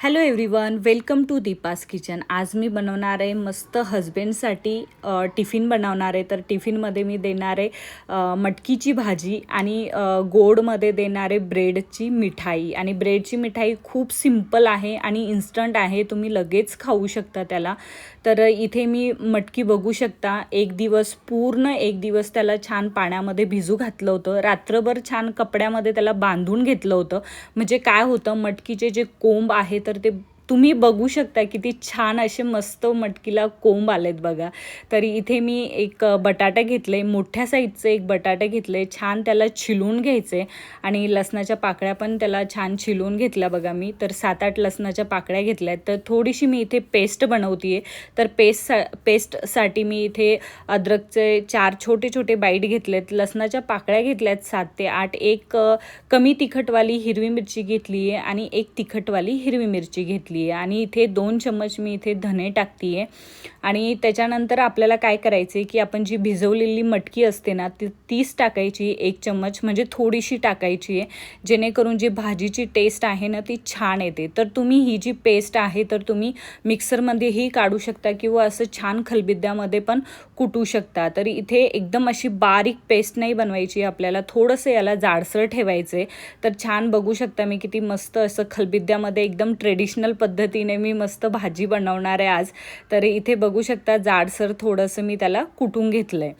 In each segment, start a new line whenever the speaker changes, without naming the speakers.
Hello everyone welcome to Deepa's kitchen आज मी बनवणार आहे मस्त हजबंडसाठी टिफिन बनवणार आहे. तर टिफिनमध्ये मी देणार आहे मटकीची भाजी आणि गोडमध्ये देणार आहे ब्रेडची मिठाई. आणि ब्रेडची मिठाई खूप सिंपल आहे आणि इन्स्टंट आहे. तुम्ही लगेच खाऊ शकता त्याला. तर इथे मी मटकी बघू शकता. एक दिवस पूर्ण एक दिवस त्याला छान पाण्यामध्ये भिजू घातलं होतं. रात्रभर छान कपड्यामध्ये त्याला बांधून घेतलं होतं. म्हणजे काय होतं मटकीचे जे कोंब आहेत तर ते तुम्ही बघू शकता किती छान असे मस्त मटकीला कोंब आलेत बघा. तरी इथे मी एक बटाटा घेतले मोठ्या साईजचं एक बटाटा घेतले छान त्याला छिलून घ्यायचे आणि लसणाच्या पाकळ्या पण त्याला छान छिलून घेतल्या बघा मी. तर सात आठ लसणाच्या पाकळ्या घेतल्या आहेत. तर थोडीशी मी इथे पेस्ट बनवते आहे तर पेस्ट सा पेस्टसाठी मी इथे अद्रकचे चार छोटे छोटे बाईट घेतलेत. लसणाच्या पाकळ्या घेतल्या आहेत सात ते आठ. एक कमी तिखटवाली हिरवी मिरची घेतली आहे आणि एक तिखटवाली हिरवी मिरची घेतली आहे आणि इथे दोन चम्मच मी इथे धने टाकते आहे आणि त्याच्यानंतर आपल्याला काय करायचं आहे की आपण जी भिजवलेली मटकी असते ना ती तीच टाकायची एक चम्मच म्हणजे थोडीशी टाकायची आहे. जेणेकरून जी भाजीची टेस्ट आहे ना ती छान येते. तर तुम्ही ही जी पेस्ट आहे तर तुम्ही मिक्सरमध्येही काढू शकता किंवा असं छान खलबिद्यामध्ये पण कुटू शकता. तर इथे एकदम अशी बारीक पेस्ट नाही बनवायची आपल्याला थोडंसं याला जाडसर ठेवायचं आहे तर छान बघू शकता मी किती मस्त असं खलबिद्यामध्ये एकदम ट्रेडिशनल पद्धतीने मी मस्त भाजी बनवणार आहे आज. तर इथे बघू शकता जाडसर थोडंसं मी त्याला कुटून घेतलं आहे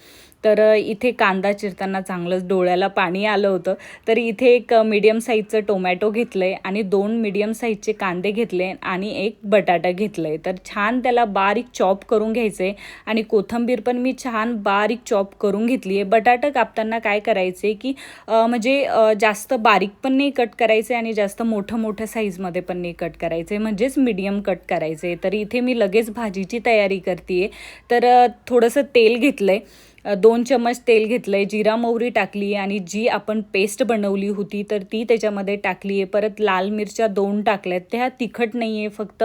तर इथे कांदा चिरताना चांगलंच डोळ्याला पाणी आलं होतं. तर इथे एक मीडियम साईजचं टोमॅटो घेतलं आहे आणि दोन मीडियम साईजचे कांदे घेतले आणि एक बटाटा घेतलं आहे तर छान त्याला बारीक चॉप करून घ्यायचं आहे आणि कोथंबीर पण मी छान बारीक चॉप करून घेतली आहे बटाटा कापताना काय करायचं आहे की म्हणजे जास्त बारीक पण नाही कट करायचं आहे आणि जास्त मोठं मोठ्या साईजमध्ये पण नाही कट करायचं आहे म्हणजेच मीडियम कट करायचं आहे तर इथे मी लगेच भाजीची तयारी करते आहे तर थोडंसं तेल घेतलं आहे दोन चम्मच तेल घेतलं आहे जिरा मोहरी टाकली आहे आणि जी आपण पेस्ट बनवली होती तर ती त्याच्यामध्ये टाकली आहे. परत लाल मिरच्या दोन टाकल्या आहेत त्या तिखट नाही आहे फक्त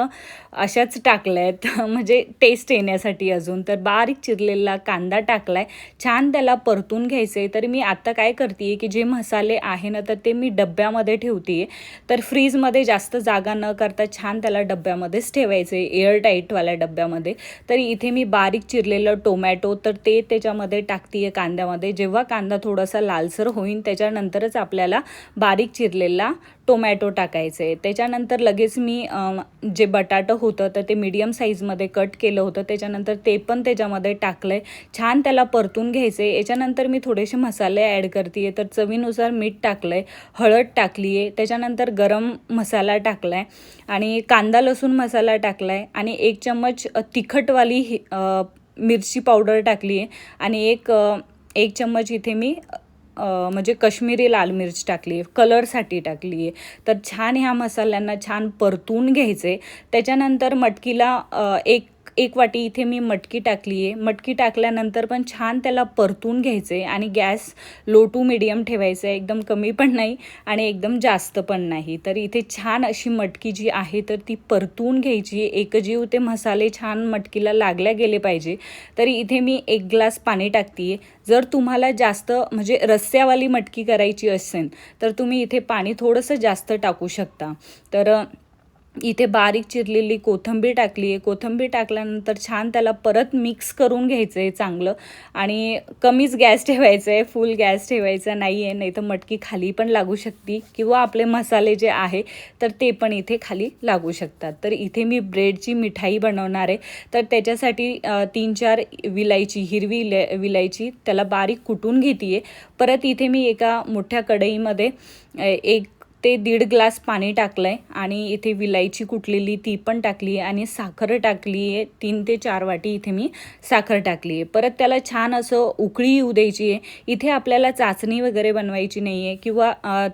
अशाच टाकल्या आहेत म्हणजे टेस्ट येण्यासाठी अजून. तर बारीक चिरलेला कांदा टाकला आहे छान त्याला परतून घ्यायचं आहे तर मी आता काय करते आहे की जे मसाले आहे ना तर ते मी डब्यामध्ये ठेवते आहे तर फ्रीजमध्ये जास्त जागा न करता छान त्याला डब्यामध्येच ठेवायचं आहे एअर टाईटवाल्या डब्यामध्ये. तर इथे मी बारीक चिरलेलं टोमॅटो तर ते त्याच्यामध्ये टाकते आहे कांद्यामध्ये. जेव्हा कांदा थोडासा लालसर होईल त्याच्यानंतरच आपल्याला बारीक चिरलेला टोमॅटो टाकायचं. आहे त्याच्यानंतर लगेच मी जे बटाटं होतं तर ते मीडियम साईजमध्ये कट केलं होतं. त्याच्यानंतर ते पण त्याच्यामध्ये टाकलं आहे छान त्याला परतून घ्यायचं आहे याच्यानंतर मी थोडेसे मसाले ॲड करते आहे तर चवीनुसार मीठ टाकलं आहे हळद टाकली आहे त्याच्यानंतर गरम मसाला टाकला आहे आणि कांदा लसूण मसाला टाकला आहे आणि एक चम्मच तिखटवाली हि- मिरची पावडर टाकली आहे. आणि एक एक चम्मच इथे मी म्हणजे कश्मीरी लाल मिरच टाकली आहे. कलरसाठी टाकली आहे. तर छान ह्या मसाल्यांना छान परतून घ्यायचे. त्याच्यानंतर मटकीला एक एक वाटी इथे मी मटकी टाकली आहे. मटकी टाकल्यानंतर पण छान त्याला परतून घ्यायचे आणि गॅस लो टू मिडियम ठेवायचं. आहे एकदम कमी पण नाही आणि एकदम जास्त पण नाही. तर इथे छान अशी मटकी जी आहे तर ती परतून घ्यायची एकजीव ते मसाले छान मटकीला लागल्या गेले पाहिजे. तरी इथे मी एक ग्लास पाणी टाकते आहे जर तुम्हाला जास्त म्हणजे रस्स्यावाली मटकी करायची असेल तर तुम्ही इथे पाणी थोडंसं जास्त टाकू शकता. तर इथे बारीक चिरलेली कोथंबीर टाकली आहे. कोथिंबीर टाकल्यानंतर छान त्याला परत मिक्स करून घ्यायचं आहे चांगलं. आणि कमीच गॅस ठेवायचं आहे फुल गॅस ठेवायचा नाही आहे नाही तर मटकी खाली पण लागू शकते. किंवा आपले मसाले जे आहे तर ते पण इथे खाली लागू शकतात. तर इथे मी ब्रेडची मिठाई बनवणार आहे. तर त्याच्यासाठी तीन चार विलायची हिरवी विलायची त्याला बारीक कुटून घेते आहे परत इथे मी एका मोठ्या कढईमध्ये एक ते दीड ग्लास पाणी टाकलं आहे आणि इथे विलायची कुटलेली ती पण टाकली आहे आणि साखर टाकली आहे. तीन ते चार वाटी इथे मी साखर टाकली आहे. परत त्याला छान असं उकळी येऊ द्यायची आहे. इथे आपल्याला चाचणी वगैरे बनवायची नाही आहे किंवा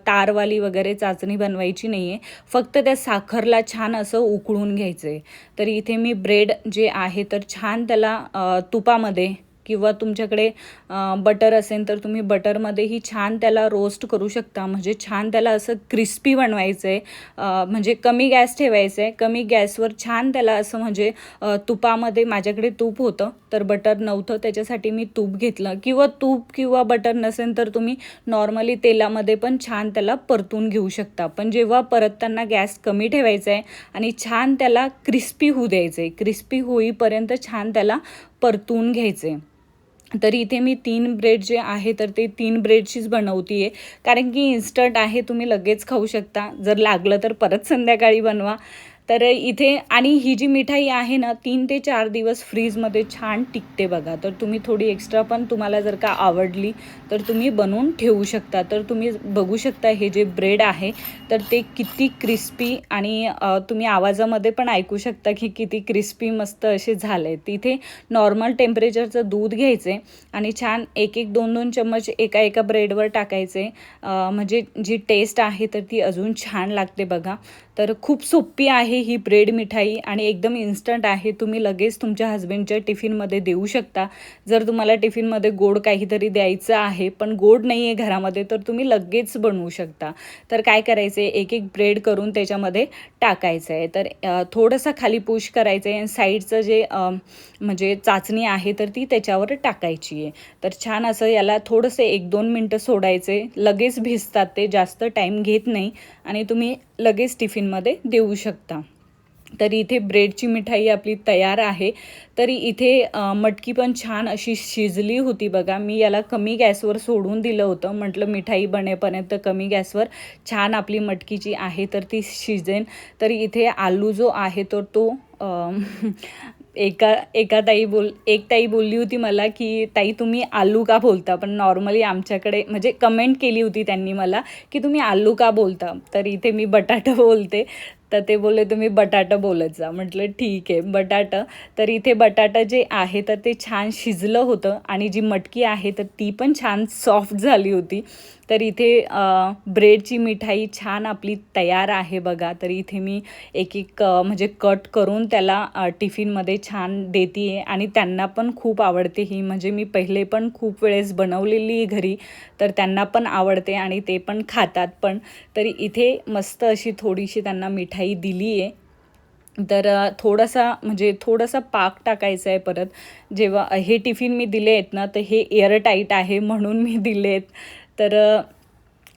तारवाली वगैरे चाचणी बनवायची नाही आहे फक्त त्या साखरला छान असं उकळून घ्यायचं आहे तर इथे मी ब्रेड जे आहे तर छान त्याला तुपामध्ये किंवा तुमच्याकडे बटर असेल तर तुम्ही बटरमध्येही छान त्याला रोस्ट करू शकता. म्हणजे छान त्याला असं क्रिस्पी बनवायचं आहे म्हणजे कमी गॅस ठेवायचं आहे कमी गॅसवर छान त्याला असं म्हणजे तुपामध्ये माझ्याकडे तूप होतं. तर बटर नव्हतं. त्याच्यासाठी मी तूप घेतलं. किंवा तूप किंवा बटर नसेल तर तुम्ही नॉर्मली तेलामध्ये पण छान त्याला परतून घेऊ शकता. पण जेव्हा परतताना गॅस कमी ठेवायचा आहे आणि छान त्याला क्रिस्पी होऊ द्यायचं आहे क्रिस्पी होईपर्यंत छान त्याला परतून घ्यायचं आहे तर इथे मी तीन ब्रेड जे आहे तर ते तीन ब्रेडचीच बनवते आहे कारण की इन्स्टंट आहे तुम्ही लगेच खाऊ शकता. जर लागलं तर परत संध्याकाळी बनवा. तर इथे आणि ही जी मिठाई आहे ना तीन ते चार दिवस फ्रीजमध्ये छान टिकते बघा. तर तुम्ही थोडी एक्स्ट्रा पण तुम्हाला जर का आवडली तर तुम्ही बनवून ठेवू शकता. तर तुम्ही बघू शकता हे जे ब्रेड आहे तर ते किती क्रिस्पी आणि तुम्ही आवाजामध्ये पण ऐकू शकता की किती क्रिस्पी मस्त असे झाले तिथे नॉर्मल टेम्परेचरचं दूध घ्यायचे आणि छान एक एक दोन दोन चम्मच एका एका ब्रेडवर टाकायचे म्हणजे जी टेस्ट आहे तर ती अजून छान लागते बघा. तर खूप सोपी आहे ही ब्रेड मिठाई आणि एकदम इन्स्टंट आहे. तुम्ही लगेच तुमच्या हस्बंडच्या टिफिनमध्ये देऊ शकता. जर तुम्हाला टिफिनमध्ये गोड काहीतरी द्यायचं आहे पण गोड नाही आहे घरामध्ये तर तुम्ही लगेच बनवू शकता. तर काय करायचं आहे एक एक ब्रेड करून त्याच्यामध्ये टाकायचं आहे तर थोडंसं खाली पुश करायचं आहे आणि साईडचं जे म्हणजे चाचणी आहे तर ती त्याच्यावर टाकायची आहे. तर छान असं याला थोडंसं एक दोन मिनटं सोडायचे लगेच भिजतात ते जास्त टाईम घेत नाही. आणि तुम्ही लगेच टिफिनमध्ये देऊ शकता. तर इथे ब्रेडची मिठाई आपली तयार आहे. तरी इथे मटकी पण छान अशी शिजली होती बघा. मी याला कमी गॅसवर सोडून दिलं होतं. म्हटलं मिठाई बनेपर्यंत कमी गॅसवर छान आपली मटकी जी आहे तर ती शिजेन. तर इथे आलू जो आहे तर तो एका एका ताई बोल एक ताई बोलली होती मला की ताई तुम्ही आलू का बोलता? पण नॉर्मली आमच्याकडे म्हणजे कमेंट केली होती त्यांनी मला की तुम्ही आलू का बोलता? तर इथे मी बटाटा बोलते. तर ते बोलले तुम्ही बटाटा बोलत जा. म्हटलं ठीक आहे बटाटा. तर इथे बटाटा जे आहे तर ते छान शिजलं होतं आणि जी मटकी आहे तर ती पण छान सॉफ्ट झाली होती. तर इथे ब्रेडची मिठाई छान आपली तयार आहे बघा. तर इथे मी एक एक म्हणजे कट करून त्याला टिफिनमध्ये छान देते आहे आणि त्यांना पण खूप आवडते ही. म्हणजे मी पहिले पण खूप वेळेस बनवलेली आहे घरी तर त्यांना पण आवडते आणि ते पण खातात पण. तरी इथे मस्त अशी थोडीशी त्यांना मिठाई दिली आहे. तर थोडासा म्हणजे थोडासा पाक टाकायचा आहे परत. जेव्हा हे टिफिन मी दिले आहेत ना तर हे एअरटाईट आहे म्हणून मी दिले आहेत. तर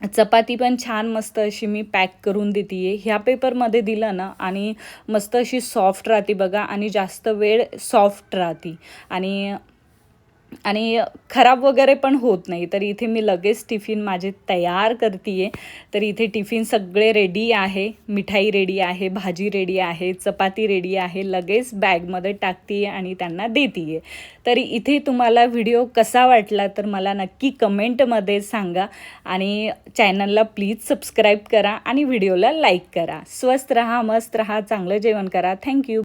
चपाती पण छान मस्त अशी मी पॅक करून देते आहे ह्या पेपरमध्ये दिलं ना आणि मस्त अशी सॉफ्ट राहते बघा आणि जास्त वेळ सॉफ्ट राहते. आणि आणि खराब वगैरे पण होत नाही. तर इथे मी लगेच टिफिन माझे तयार करते आहे तर इथे टिफिन सगळे रेडी आहे. मिठाई रेडी आहे भाजी रेडी आहे चपाती रेडी आहे. लगेच बॅगमध्ये टाकते आणि त्यांना देते आहे तर इथे तुम्हाला व्हिडिओ कसा वाटला तर मला नक्की कमेंटमध्ये सांगा आणि चॅनलला प्लीज सबस्क्राईब करा आणि व्हिडिओला लाईक करा. स्वस्त रहा मस्त रहा चांगलं जेवण करा. थँक्यू